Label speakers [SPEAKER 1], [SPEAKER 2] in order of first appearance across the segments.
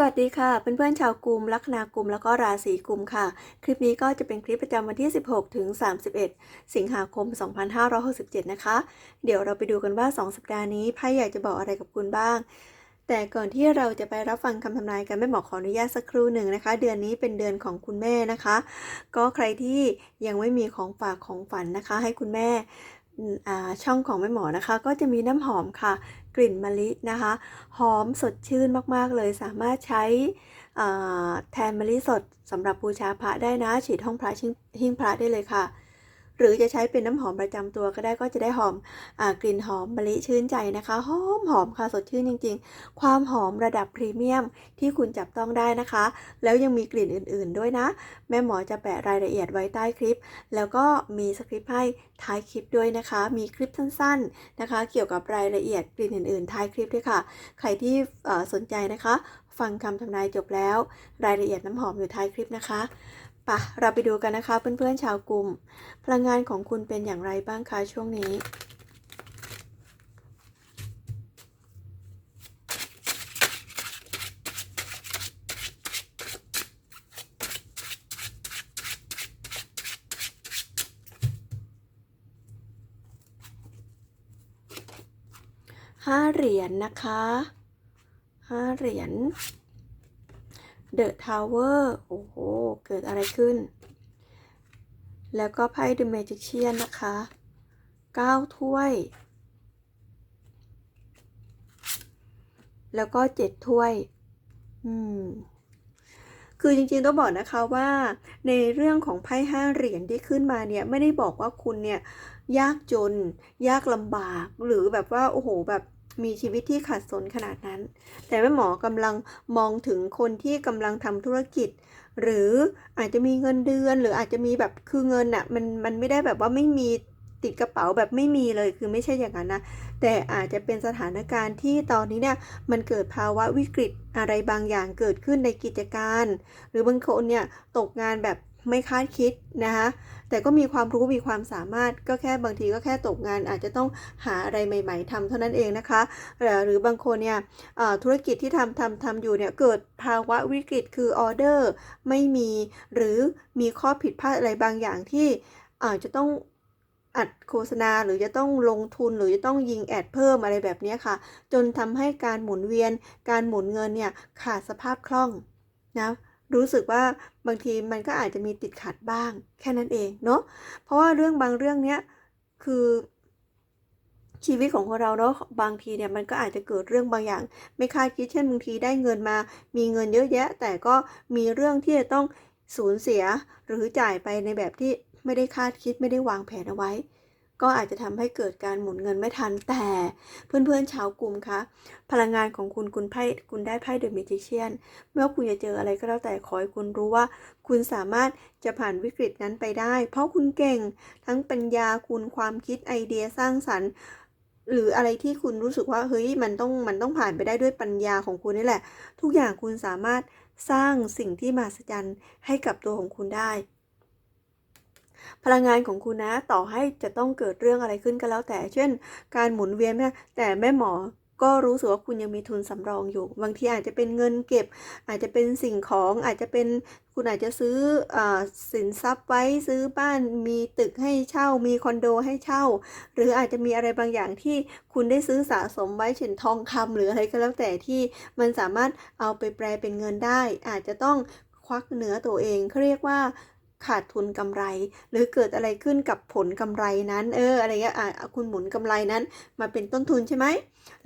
[SPEAKER 1] สวัสดีค่ะเพื่อนๆชาวกลุ่มลัคนากลุ่มแล้วก็ราศีกลุ่มค่ะ คลิปนี้ก็จะเป็นคลิปประจำวันที่ 16 ถึง 31 สิงหาคม 2567 นะคะ เดี๋ยวเราไปดูกันว่า 2 สัปดาห์นี้ไพ่อยากจะบอกอะไรกับคุณบ้าง แต่ก่อนที่เราจะไปรับฟังคำทำนายกันแม่หมอขออนุญาตสักครู่หนึ่งนะคะ เดือนนี้เป็นเดือนของคุณแม่นะคะ ก็ใครที่ยังไม่มีของฝากของฝันนะคะ ให้คุณแม่ช่องของแม่หมอนะคะ ก็จะมีน้ำหอมค่ะ กลิ่นมะลินะคะ หอมสดชื่นมากๆเลยสามารถใช้แทนมะลิสดสำหรับบูชาพระได้นะฉีดห้องพระชิงหิ้งพระได้เลยค่ะ หรือจะใช้เป็นน้ำหอมประจำตัวก็ได้ก็จะได้หอมอกลิ่นหอมมะลิชื่นใจนะคะ หอมหอมค่ะสดชื่นจริง ๆ ความหอมระดับพรีเมียมที่คุณจับต้องได้นะคะ แล้วยังมีกลิ่นอื่นๆด้วยนะ แม่หมอจะแปะรายละเอียดไว้ใต้คลิป แล้วก็มีสคริปต์ให้ท้ายคลิปด้วยนะคะ มีคลิปสั้นๆนะคะ เกี่ยวกับรายละเอียดกลิ่นอื่นๆท้ายคลิปด้วยค่ะ ใครที่สนใจนะคะ ฟังคำทำนายจบแล้ว รายละเอียดน้ำหอมอยู่ท้ายคลิปนะคะ ปะเราไปดูกันนะคะเพื่อนๆชาวกลุ่ม พลังงานของคุณเป็นอย่างไรบ้างคะช่วงนี้ห้าเหรียญนะคะห้าเหรียญ The Tower โอ้โห เกิดอะไรขึ้น แล้วก็ไพ่ The Magician นะคะเก้าถ้วย แล้วก็เจ็ดถ้วย อืม คือจริงๆ ต้องบอกนะคะว่าในเรื่องของไพ่ห้าเหรียญที่ขึ้นมาเนี่ย ไม่ได้บอกว่าคุณเนี่ย ยากจน ยากลำบาก หรือแบบว่า โอ้โห แบบ มีชีวิตที่ขัดสนขนาดนั้น แต่แม่หมอกำลังมองถึงคนที่กำลังทำธุรกิจ หรืออาจจะมีเงินเดือน หรืออาจจะมีแบบคือเงินอะมันมันไม่ได้แบบว่าไม่มีติดกระเป๋าแบบไม่มีเลยคือไม่ใช่อย่างนั้นนะแต่อาจจะเป็นสถานการณ์ที่ตอนนี้เนี่ยมันเกิดภาวะวิกฤตอะไรบางอย่างเกิดขึ้นในกิจการ หรือบางคนเนี่ยตกงานแบบ ไม่คาดคิดนะคะแต่ก็มีความรู้มีความสามารถก็แค่บางทีก็แค่ตกงาน อาจจะต้องหาอะไรใหม่ ๆทำเท่านั้นเองนะคะ หรือบางคนเนี่ยธุรกิจที่ทำทำทำอยู่เนี่ยเกิดภาวะวิกฤตคือออเดอร์ไม่มีหรือมีข้อผิดพลาดอะไรบางอย่างที่อาจจะต้องอัดโฆษณาหรือจะต้องลงทุนหรือจะต้องยิงแอดเพิ่มอะไรแบบนี้ค่ะ จนทำให้การหมุนเวียนการหมุนเงินเนี่ยขาดสภาพคล่องนะ รู้สึกว่าบางทีมันก็อาจจะมีติดขัดบ้าง แค่นั้นเองเนาะเพราะว่าเรื่องบางเรื่องเนี้ยคือชีวิตของคนเราเนาะบางทีเนี่ยมันก็อาจจะเกิดเรื่องบางอย่าง ไม่คาดคิดเช่นบางทีได้เงินมา มีเงินเยอะแยะ แต่ก็มีเรื่องที่จะต้องสูญเสียหรือจ่ายไปในแบบที่ไม่ได้คาดคิดไม่ได้วางแผนเอาไว้ ก็อาจจะทำให้เกิดการหมุนเงินไม่ทันแต่เพื่อนๆชาวกลุ่มคะพลังงานของคุณคุณไพ่คุณได้ไพ่เดอะมิจิเชียนไม่ว่าคุณจะเจออะไรก็แล้วแต่ขอให้คุณรู้ว่า คุณสามารถจะผ่านวิกฤตนั้นไปได้ เพราะคุณเก่งทั้งปัญญาคุณความคิดไอเดียสร้างสรรค์ หรืออะไรที่คุณรู้สึกว่าเฮ้ยมันต้องมันต้องผ่านไปได้ด้วยปัญญาของคุณนี่แหละ ทุกอย่างคุณสามารถสร้างสิ่งที่มหัศจรรย์ให้กับตัวของคุณได้ พลังงานของคุณนะต่อให้จะต้องเกิดเรื่องอะไรขึ้นก็แล้วแต่ เช่น การหมุนเวียนเนี่แต่แม่หมอก็รู้สึกว่าคุณยังมีทุนสำรองอยู่ บางทีอาจจะเป็นเงินเก็บ อาจจะเป็นสิ่งของอาจจะเป็นคุณอาจจะซื้ออสินทรัพย์ไว้ซื้อบ้านมีตึกให้เช่า มีคอนโดให้เช่า หรืออาจจะมีอะไรบางอย่างที่คุณได้ซื้อสะสมไว้เช่นทองคำหรืออะไรก็แล้วแต่ที่มันสามารถเอาไปแปลเป็นเงินได้ อาจจะต้องควักเหนือตัวเองเขาเรียกว่า ขาดทุนกำไร หรือเกิดอะไรขึ้นกับผลกำไรนั้น เอออะไรเงี้ยอะคุณหมุนกำไรนั้น มาเป็นต้นทุนใช่ไหม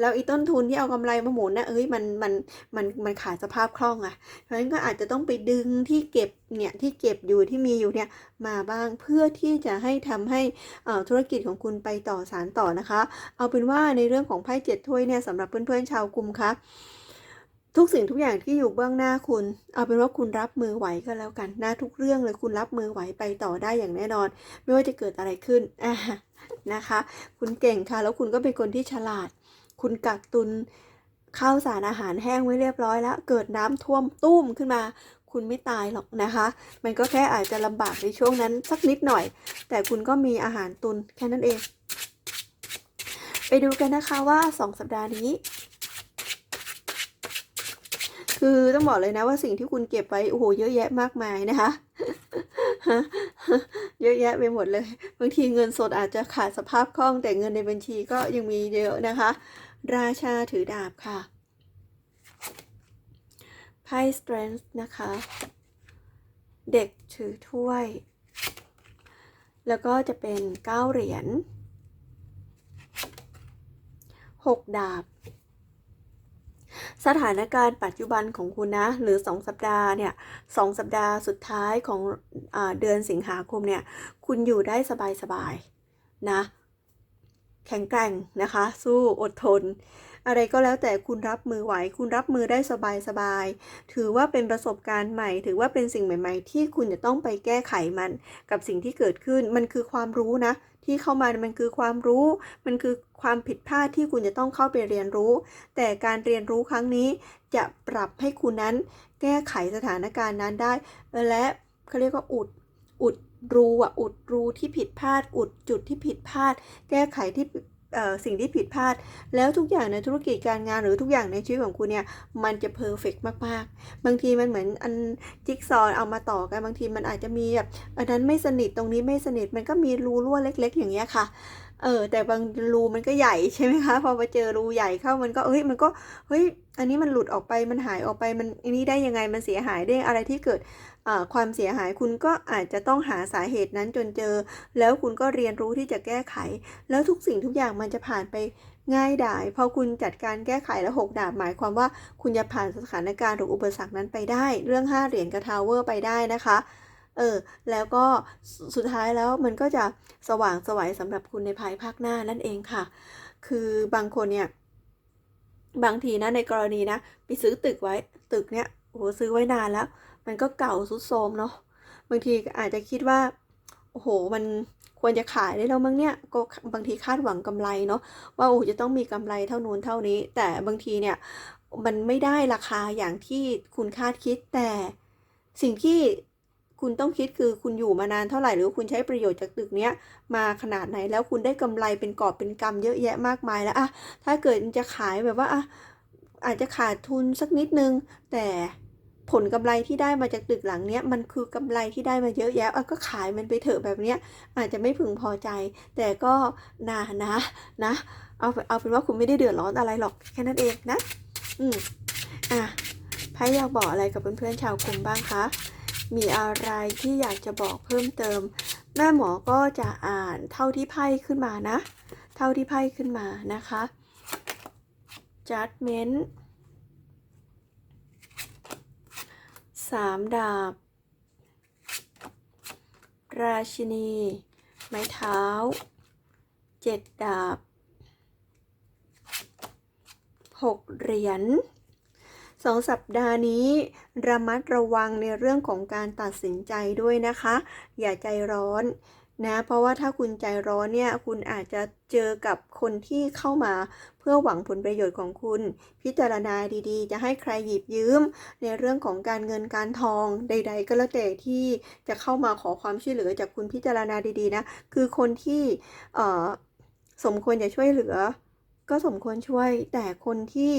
[SPEAKER 1] แล้วอีต้นทุนที่เอากำไรมาหมุนนะเอ้ยมันมันมันมันขาดสภาพคล่องอะเพราะฉะนั้นก็อาจจะต้องไปดึงที่เก็บเนี่ยที่เก็บอยู่ที่มีอยู่เนี่ยมาบ้างเพื่อที่จะให้ทำให้ธุรกิจของคุณไปต่อสารต่อนะคะ เอาเป็นว่าในเรื่องของไพ่เจ็ดถ้วยเนี่ยสำหรับเพื่อนๆชาวกลุ่มคะ ทุกสิ่งทุกอย่างที่อยู่เบื้องหน้าคุณ เอาเป็นว่าคุณรับมือไหวก็แล้วกันนะทุกเรื่องเลยคุณรับมือไหวไปต่อได้อย่างแน่นอน ไม่ว่าจะเกิดอะไรขึ้นอ่านะคะ คุณเก่งค่ะ แล้วคุณก็เป็นคนที่ฉลาด คุณกักตุนข้าวสารอาหารแห้งไว้เรียบร้อยแล้ว เกิดน้ำท่วมตุ้มขึ้นมา คุณไม่ตายหรอกนะคะ มันก็แค่อาจจะลำบากในช่วงนั้นสักนิดหน่อย แต่คุณก็มีอาหารตุนแค่นั้นเอง ไปดูกันนะคะว่า 2 สัปดาห์นี้ คือต้องบอกเลยนะว่าสิ่งที่คุณเก็บไว้โอ้โหเยอะแยะมากมายนะคะ เยอะแยะไปหมดเลย บางทีเงินสดอาจจะขาดสภาพคล่องแต่เงินในบัญชีก็ยังมีเยอะนะคะ ราชาถือดาบค่ะไพ่ strength นะคะ เด็กถือถ้วย แล้วก็จะเป็นเก้าเหรียญหกดาบ สถานการณ์ปัจจุบันของคุณนะ หรือ 2 สัปดาห์เนี่ยสองสัปดาห์สุดท้ายของอเดือนสิงหาคมเนี่ย คุณอยู่ได้สบายๆนะ แข็งแกร่งนะคะ สู้อดทน อะไรก็แล้วแต่คุณรับมือไหว คุณรับมือได้สบายๆถือว่าเป็นประสบการณ์ใหม่ ถือว่าเป็นสิ่งใหม่ ๆ ที่คุณจะต้องไปแก้ไขมัน กับสิ่งที่เกิดขึ้น มันคือความรู้นะ ที่เข้ามา มันคือความรู้ มันคือความผิดพลาดที่คุณจะต้องเข้าไปเรียนรู้ แต่การเรียนรู้ครั้งนี้จะปรับให้คุณนั้น แก้ไขสถานการณ์นั้นได้ และเขาเรียกว่าอุด อุดรูอะ อุดรูที่ผิดพลาด อุดจุดที่ผิดพลาด แก้ไขที่ สิ่งที่ผิดพลาด แล้วทุกอย่างในธุรกิจการงานหรือทุกอย่างในชีวิตของคุณเนี่ยมันจะเพอร์เฟกมากๆ บางทีมันเหมือนอันจิ๊กซอว์เอามาต่อกันบางทีมันอาจจะมีแบบอันนั้นไม่สนิทตรงนี้ไม่สนิทมันก็มีรูรั่วเล็ก ๆ อย่างเงี้ยค่ะเออแต่บางรูมันก็ใหญ่ใช่ไหมคะพอมาเจอรูใหญ่เข้ามันก็เฮ้ยมันก็เฮ้ยอันนี้มันหลุดออกไปมันหายออกไปมันอันนี้ได้ยังไงมันเสียหายได้อะไรที่เกิด ความเสียหายคุณก็อาจจะต้องหาสาเหตุนั้นจนเจอ แล้วคุณก็เรียนรู้ที่จะแก้ไข แล้วทุกสิ่งทุกอย่างมันจะผ่านไปง่ายดายพอคุณจัดการแก้ไขแล้วหกดาบหมายความว่า คุณจะผ่านสถานการณ์หรืออุปสรรคนั้นไปได้ เรื่องห้าเหรียญกับทาวเวอร์ไปได้นะคะเออแล้วก็สุดท้ายแล้วมันก็จะสว่างสวัยสำหรับคุณในภายภาคหน้านั่นเองค่ะ คือบางคนเนี่ย บางทีนะในกรณีนะ ไปซื้อตึกไว้ตึกเนี่ยโอ้โหซื้อไว้นานแล้ว มันก็เก่าสุดโทมเนาะบางทีอาจจะคิดว่าโอ้โหมันควรจะขายได้แล้วมั้งเนี่ยก็บางทีคาดหวังกำไรเนาะว่าโอ้จะต้องมีกำไรเท่านู้นเท่านี้ แต่บางทีเนี่ยมันไม่ได้ราคาอย่างที่คุณคาดคิดแต่สิ่งที่คุณต้องคิดคือคุณอยู่มานานเท่าไหร่หรือคุณใช้ประโยชน์จากตึกเนี้ยมาขนาดไหนแล้วคุณได้กำไรเป็นกอบเป็นกำเยอะแยะมากมายแล้วอะถ้าเกิดจะขายแบบว่าอะอาจจะขาดทุนสักนิดนึงแต่ ผลกำไรที่ได้มาจากตึกหลังเนี้ยมันคือกำไรที่ได้มาเยอะแยะอะก็ขายมันไปเถอะแบบเนี้ยอาจจะไม่พึงพอใจ แต่ก็นะนะนะเอาเอาเป็นว่าคุณไม่ได้เดือดร้อนอะไรหรอกแค่นั้นเองนะ อืมอะไพ่อยากบอกอะไรกับเพื่อนๆชาวกลุ่มบ้างคะมีอะไรที่อยากจะบอกเพิ่มเติม แม่หมอก็จะอ่านเท่าที่ไพ่ขึ้นมานะ เท่าที่ไพ่ขึ้นมานะคะ judgment สามดาบ ราชินี ไม้เท้าเจ็ดดาบหกเหรียญสองสัปดาห์นี้ ระมัดระวังในเรื่องของการตัดสินใจด้วยนะคะ อย่าใจร้อน นะ เพราะว่าถ้าคุณใจร้อนเนี่ย คุณอาจจะเจอกับคนที่เข้ามาเพื่อหวังผลประโยชน์ของคุณ พิจารณาดีๆ จะให้ใครหยิบยืม ในเรื่องของการเงินการทองใด ๆ ก็แล้วแต่ที่จะเข้ามาขอความช่วยเหลือจากคุณพิจารณาดีๆนะ คือคนที่สมควรจะช่วยเหลือ ก็สมควรช่วยแต่คนที่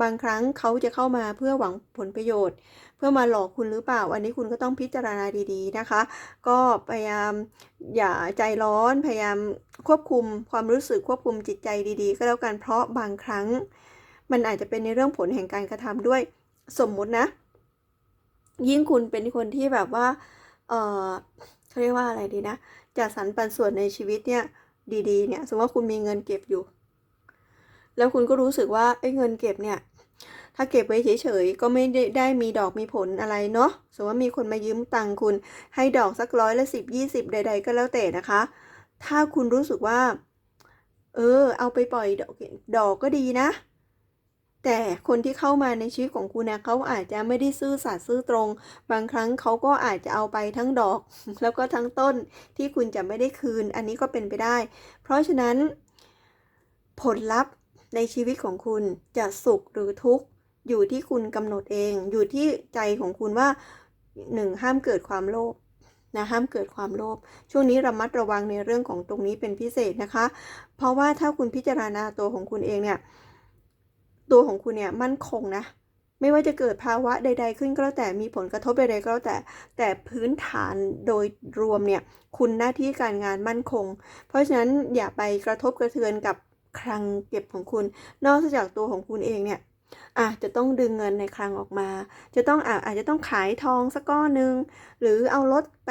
[SPEAKER 1] บางครั้งเขาจะเข้ามาเพื่อหวังผลประโยชน์ เพื่อมาหลอกคุณหรือเปล่า อันนี้คุณก็ต้องพิจารณาดี ๆนะคะ ก็พยายามอย่าใจร้อนพยายามควบคุมความรู้สึกควบคุมจิตใจดีๆ ก็แล้วกันเพราะบางครั้ง มันอาจจะเป็นในเรื่องผลแห่งการกระทำด้วยสมมุตินะ ยิ่งคุณเป็นคนที่แบบว่าเออเขาเรียกว่าอะไรดีนะจัดสรรปันส่วนในชีวิตเนี่ยดีๆเนี่ยสมมติว่าคุณมีเงินเก็บอยู่ แล้วคุณก็รู้สึกว่าไอ้เงินเก็บเนี่ย ถ้าเก็บไว้เฉยๆ ก็ไม่ได้ไดมีดอกมีผลอะไรเนาะสมมติว่ามีคนมายืมตังค์คุณ ให้ดอกสักร้อยละสิบยี่สิบใด ๆ ก็แล้วแต่นะคะ ถ้าคุณรู้สึกว่า เออ เอาไปปล่อยดอกดอกก็ดีนะ แต่คนที่เข้ามาในชีวิตของคุณนะเขาอาจจะไม่ได้ซื่อสัตย์ซื่อตรง บางครั้งเขาก็อาจจะเอาไปทั้งดอก แล้วก็ทั้งต้นที่คุณจะไม่ได้คืน อันนี้ก็เป็นไปได้ เพราะฉะนั้นผลลัพธ์ ในชีวิตของคุณจะสุขหรือทุกข์อยู่ที่คุณกำหนดเอง อยู่ที่ใจของคุณว่าหนึ่งห้ามเกิดความโลภนะห้ามเกิดความโลภช่วงนี้ระมัดระวังในเรื่องของตรงนี้เป็นพิเศษนะคะ เพราะว่าถ้าคุณพิจารณาตัวของคุณเองเนี่ยตัวของคุณเนี่ยมั่นคงนะไม่ว่าจะเกิดภาวะใด ๆ ขึ้นก็แล้วแต่มีผลกระทบใดๆก็แล้วแต่แต่พื้นฐานโดยรวมเนี่ยคุณหน้าที่การงานมั่นคง เพราะฉะนั้นอย่าไปกระทบกระเทือนกับ คลังเก็บของคุณ นอกจากตัวของคุณเองเนี่ยอาจจะต้องดึงเงินในคลังออกมา จะต้องอาอาจจะต้องขายทองสักก้อนหนึ่งหรือเอารถไป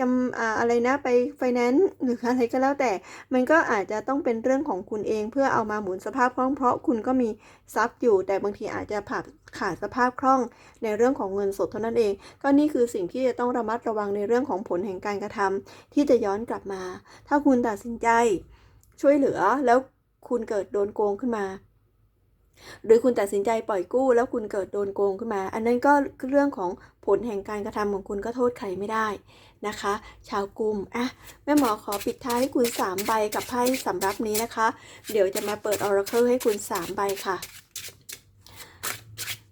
[SPEAKER 1] จำอ่าอะไรนะไปไฟแนนซ์หรืออะไรก็แล้วแต่ มันก็อาจจะต้องเป็นเรื่องของคุณเองเพื่อเอามาหมุนสภาพคล่อง เพราะคุณก็มีทรัพย์อยู่ แต่บางทีอาจจะขาดขาดสภาพคล่องในเรื่องของเงินสดเท่านั้นเอง ก็นี่คือสิ่งที่จะต้องระมัดระวังในเรื่องของผลแห่งการกระทำที่จะย้อนกลับมา ถ้าคุณตัดสินใจ ช่วยเหลือแล้วคุณเกิดโดนโกงขึ้นมา หรือคุณตัดสินใจปล่อยกู้ แล้วคุณเกิดโดนโกงขึ้นมา อันนั้นก็เรื่องของผลแห่งการกระทำของคุณก็โทษใครไม่ได้นะคะ ชาวกลุ่มอะแม่หมอขอปิดท้ายให้คุณ 3 ใบกับไพ่สำรับนี้นะคะ เดี๋ยวจะมาเปิดออร์เคิลให้คุณ 3 ใบค่ะ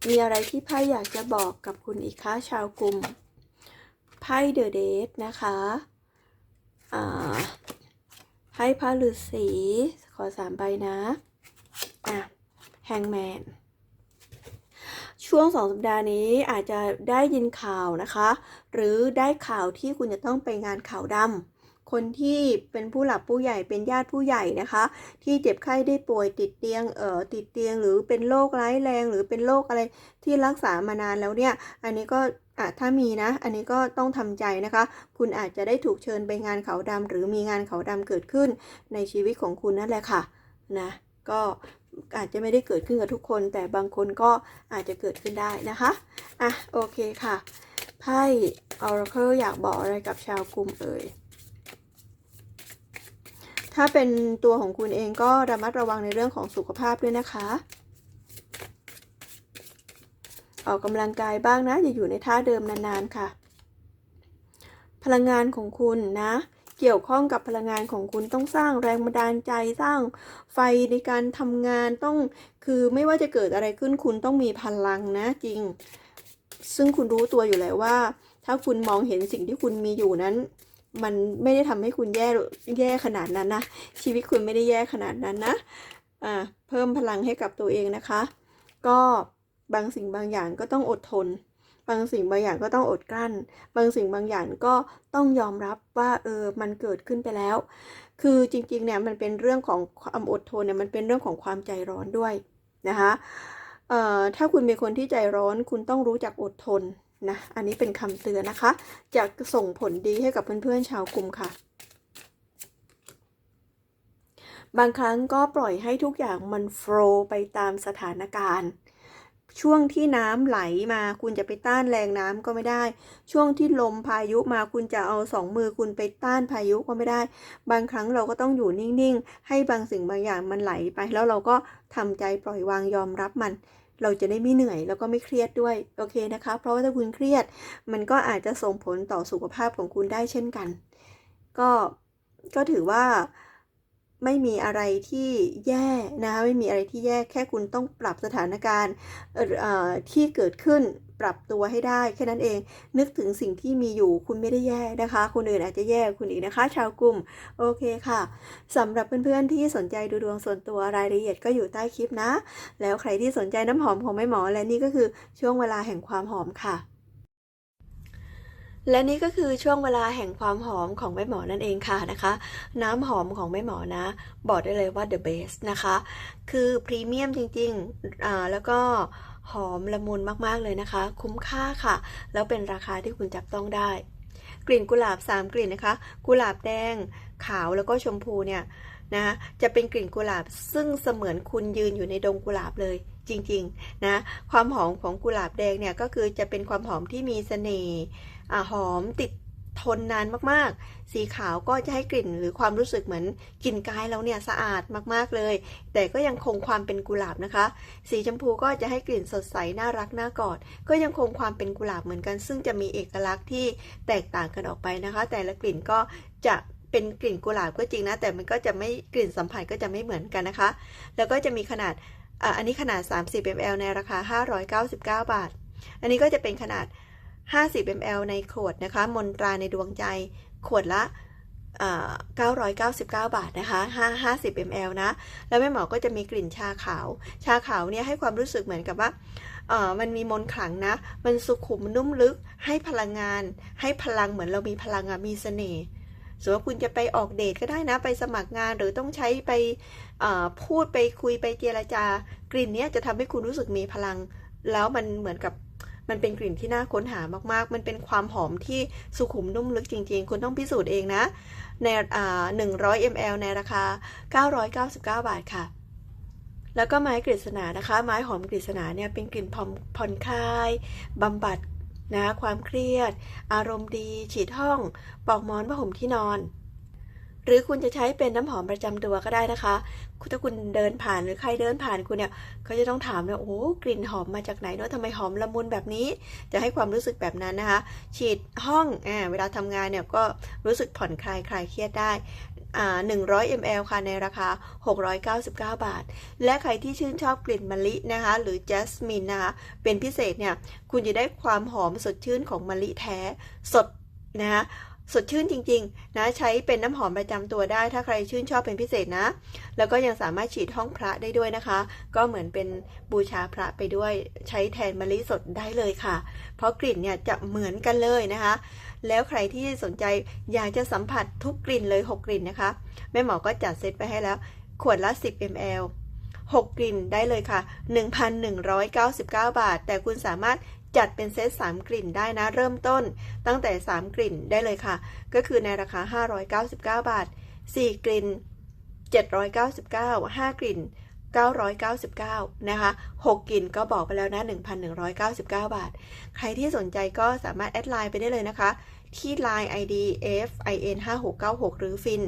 [SPEAKER 1] มีอะไรที่ไพ่อยากจะบอกกับคุณอีกคะชาวกลุ่มไพ่เดอะเดทนะคะอ่า ไพ่พระฤาษีขอสามใบนะ อะแฮงแมนช่วงสองสัปดาห์นี้อาจจะได้ยินข่าวนะคะ หรือได้ข่าวที่คุณจะต้องไปงานข่าวดำ คนที่เป็นผู้หลักผู้ใหญ่เป็นญาติผู้ใหญ่นะคะ ที่เจ็บไข้ได้ป่วยติดเตียงเอ่อติดเตียงหรือเป็นโรคร้ายแรง หรือเป็นโรคอะไรที่รักษามานานแล้วเนี่ย อันนี้ก็อะถ้ามีนะ อันนี้ก็ต้องทำใจนะคะ คุณอาจจะได้ถูกเชิญไปงานเขาดำหรือมีงานเขาดำเกิดขึ้นในชีวิตของคุณนั่นแหละค่ะนะก็อาจจะไม่ได้เกิดขึ้นกับทุกคน แต่บางคนก็อาจจะเกิดขึ้นได้นะคะอะโอเคค่ะไพ่ Oracle อยากบอกอะไรกับชาวกลุ่มเอ่ย ถ้าเป็นตัวของคุณเองก็ระมัดระวังในเรื่องของสุขภาพด้วยนะคะ ออกกำลังกายบ้างนะ อย่าอยู่ในท่าเดิมนานๆค่ะ พลังงานของคุณนะ เกี่ยวข้องกับพลังงานของคุณต้องสร้างแรงบันดาลใจสร้างไฟในการทำงานต้องคือไม่ว่าจะเกิดอะไรขึ้นคุณต้องมีพลังนะจริง ซึ่งคุณรู้ตัวอยู่แล้วว่า ถ้าคุณมองเห็นสิ่งที่คุณมีอยู่นั้น มันไม่ได้ทำให้คุณแย่แย่ขนาดนั้นนะ ชีวิตคุณไม่ได้แย่ขนาดนั้นนะอ่าเพิ่มพลังให้กับตัวเองนะคะ ก็บางสิ่งบางอย่างก็ต้องอดทน บางสิ่งบางอย่างก็ต้องอดกลั้น บางสิ่งบางอย่างก็ต้องยอมรับว่าเออมันเกิดขึ้นไปแล้ว คือจริงๆเนี่ยมันเป็นเรื่องของความอดทนเนี่ยมันเป็นเรื่องของความใจร้อนด้วยนะคะเอ่อถ้าคุณเป็นคนที่ใจร้อนคุณต้องรู้จักอดทน นะ อันนี้เป็นคำเตือนนะคะ จะส่งผลดีให้กับเพื่อนๆชาวกลุ่มค่ะ บางครั้งก็ปล่อยให้ทุกอย่างมันโฟลว์ไปตามสถานการณ์ ช่วงที่น้ำไหลมาคุณจะไปต้านแรงน้ำก็ไม่ได้ ช่วงที่ลมพายุมาคุณจะเอาสองมือคุณไปต้านพายุก็ไม่ได้ บางครั้งเราก็ต้องอยู่นิ่งๆ ให้บางสิ่งบางอย่างมันไหลไป แล้วเราก็ทำใจปล่อยวางยอมรับมัน เราจะได้ไม่เหนื่อยแล้วก็ไม่เครียดด้วยโอเคนะคะ เพราะว่าถ้าคุณเครียด มันก็อาจจะส่งผลต่อสุขภาพของคุณได้เช่นกัน ก็ก็ถือว่า ไม่มีอะไรที่แย่นะคะไม่มีอะไรที่แย่แค่คุณต้องปรับสถานการณ์ที่เกิดขึ้นปรับตัวให้ได้แค่นั้นเอง นึกถึงสิ่งที่มีอยู่คุณไม่ได้แย่นะคะ คนอื่นอาจจะแย่คุณอีกนะคะ ชาวกลุ่ม โอเคค่ะสำหรับเพื่อนๆที่สนใจดูดวงส่วนตัวรายละเอียดก็อยู่ใต้คลิปนะ แล้วใครที่สนใจน้ำหอมของแม่หมอและนี่ก็คือช่วงเวลาแห่งความหอมค่ะ และนี่ก็คือช่วงเวลาแห่งความหอมของแม่หมอนั่นเองค่ะนะคะ น้ำหอมของแม่หมอนะ บอกได้เลยว่า the best นะคะ คือพรีเมียมจริงๆอ่าแล้วก็หอมละมุนมากๆเลยนะคะ คุ้มค่าค่ะ แล้วเป็นราคาที่คุณจับต้องได้ กลิ่นกุหลาบ 3 กลิ่นนะคะ กุหลาบแดง ขาวแล้วก็ชมพูเนี่ยนะจะเป็นกลิ่นกุหลาบซึ่งเสมือนคุณยืนอยู่ในดงกุหลาบเลยจริงๆนะความหอมของกุหลาบแดงเนี่ยก็คือจะเป็นความหอมที่มีเสน่ห์ อหอมติดทนนานมากๆ สีขาวก็จะให้กลิ่นหรือความรู้สึกเหมือนกลิ่นกายเราเนี่ยสะอาดมากๆเลย แต่ก็ยังคงความเป็นกุหลาบนะคะ สีชมพูก็จะให้กลิ่นสดใสน่ารักน่ากอด ก็ยังคงความเป็นกุหลาบเหมือนกัน ซึ่งจะมีเอกลักษณ์ที่แตกต่างกันออกไปนะคะ แต่ละกลิ่นก็จะเป็นกลิ่นกุหลาบก็จริงนะ แต่มันก็จะไม่กลิ่นสัมผัสก็จะไม่เหมือนกันนะคะ แล้วก็จะมีขนาดอันนี้ขนาด 30 ml ในราคา 599 บาท อันนี้ก็จะเป็นขนาด 50 ml ในขวดนะคะ มนตราในดวงใจ ขวดละอ่า999 บาทนะคะ5 50 ml นะ แล้วแม่หมอก็จะมีกลิ่นชาขาว ชาขาวเนี่ยให้ความรู้สึกเหมือนกับว่ามันมีมนขลังนะ มันสุขุมนุ่มลึก ให้พลังงาน ให้พลังเหมือนเรามีพลังมีเสน่ห์สมมติว่าคุณจะไปออกเดทก็ได้นะ ไปสมัครงานหรือต้องใช้ไปพูดไปคุยไปเจรจา กลิ่นเนี้ยจะทำให้คุณรู้สึกมีพลัง แล้วมันเหมือนกับ มันเป็นกลิ่นที่น่าค้นหามากๆ มันเป็นความหอมที่สุขุมนุ่มลึกจริง ๆ คุณต้องพิสูจน์เองนะ ในอ่า100 ml ในราคา 999 บาทค่ะ แล้วก็ไม้กฤษณานะคะ ไม้หอมกฤษณาเนี่ยเป็นกลิ่นผ่อนผ่อนคลายบำบัดนะความเครียด อารมณ์ดี ฉีดห้องปลอกหมอนผ้าห่มที่นอน รือคุณจะใช้เป็นน้ำหอมประจำตัวก็ได้นะคะ ถ้าคุณเดินผ่านหรือใครเดินผ่านคุณเนี่ยเขาจะต้องถามเลยโอ้กลิ่นหอมมาจากไหนเนาะทำไมหอมละมุนแบบนี้ จะให้ความรู้สึกแบบนั้นนะคะ ฉีดห้องอ่าเวลาทำงานเนี่ยก็รู้สึกผ่อนคลายคลายเครียดได้อ่า100 ml ค่ะ ในราคา 699 บาท และใครที่ชื่นชอบกลิ่นมะลินะคะ หรือแจสมินนะคะ เป็นพิเศษเนี่ย คุณจะได้ความหอมสดชื่นของมะลิแท้ สดนะคะ สดชื่นจริง ๆ นะใช้เป็นน้ำหอมประจำตัวได้ ถ้าใครชื่นชอบเป็นพิเศษนะ แล้วก็ยังสามารถฉีดห้องพระได้ด้วยนะคะ ก็เหมือนเป็นบูชาพระไปด้วยใช้แทนมะลิสดได้เลยค่ะ เพราะกลิ่นเนี่ยจะเหมือนกันเลยนะคะ แล้วใครที่สนใจอยากจะสัมผัสทุกกลิ่นเลย 6 กลิ่นนะคะ แม่หมอก็จัดเซตไปให้แล้ว ขวดละ 10 ml 6 กลิ่นได้เลยค่ะ 1,199 บาท แต่คุณสามารถ จัดเป็นเซต3 กลิ่นได้นะ เริ่มต้นตั้งแต่ 3 กลิ่นได้เลยค่ะ ก็คือในราคา 599 บาท 4 กลิ่น 799 5 กลิ่น 999 นะคะ 6 กลิ่นก็บอกไปแล้วนะ 1,199 บาท ใครที่สนใจก็สามารถแอดไลน์ไปได้เลยนะคะ ที่ Line ID fin 5696 หรือ fin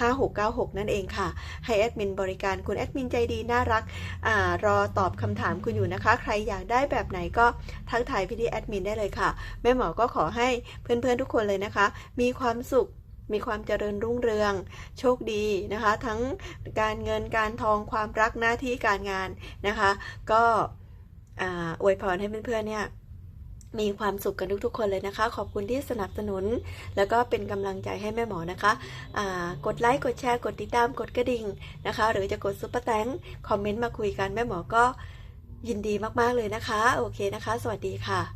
[SPEAKER 1] 5696 นั่นเองค่ะ ให้แอดมินบริการคุณแอดมินใจดีน่ารักอรอตอบคำถามคุณอยู่นะคะ ใครอยากได้แบบไหนก็ทักทายพี่ที่แอดมินได้เลยค่ะ แม่หมอก็ขอให้เพื่อนๆทุกคนเลยนะคะ มีความสุขมีความเจริญรุ่งเรือง โชคดีนะคะ ทั้งการเงินการทองความรักหน้าที่การงานนะคะ ก็อวยพรให้เพื่อนๆเนี่ย มีความสุขกันทุกๆ คนเลยนะคะ ขอบคุณที่สนับสนุน แล้วก็เป็นกำลังใจให้แม่หมอนะคะกดไลค์กดแชร์กดติดตามกดกระดิ่งนะคะ หรือจะกดซุปเปอร์แตงคอมเมนต์มาคุยกันแม่หมอก็ยินดีมากๆเลยนะคะ โอเคนะคะ สวัสดีค่ะ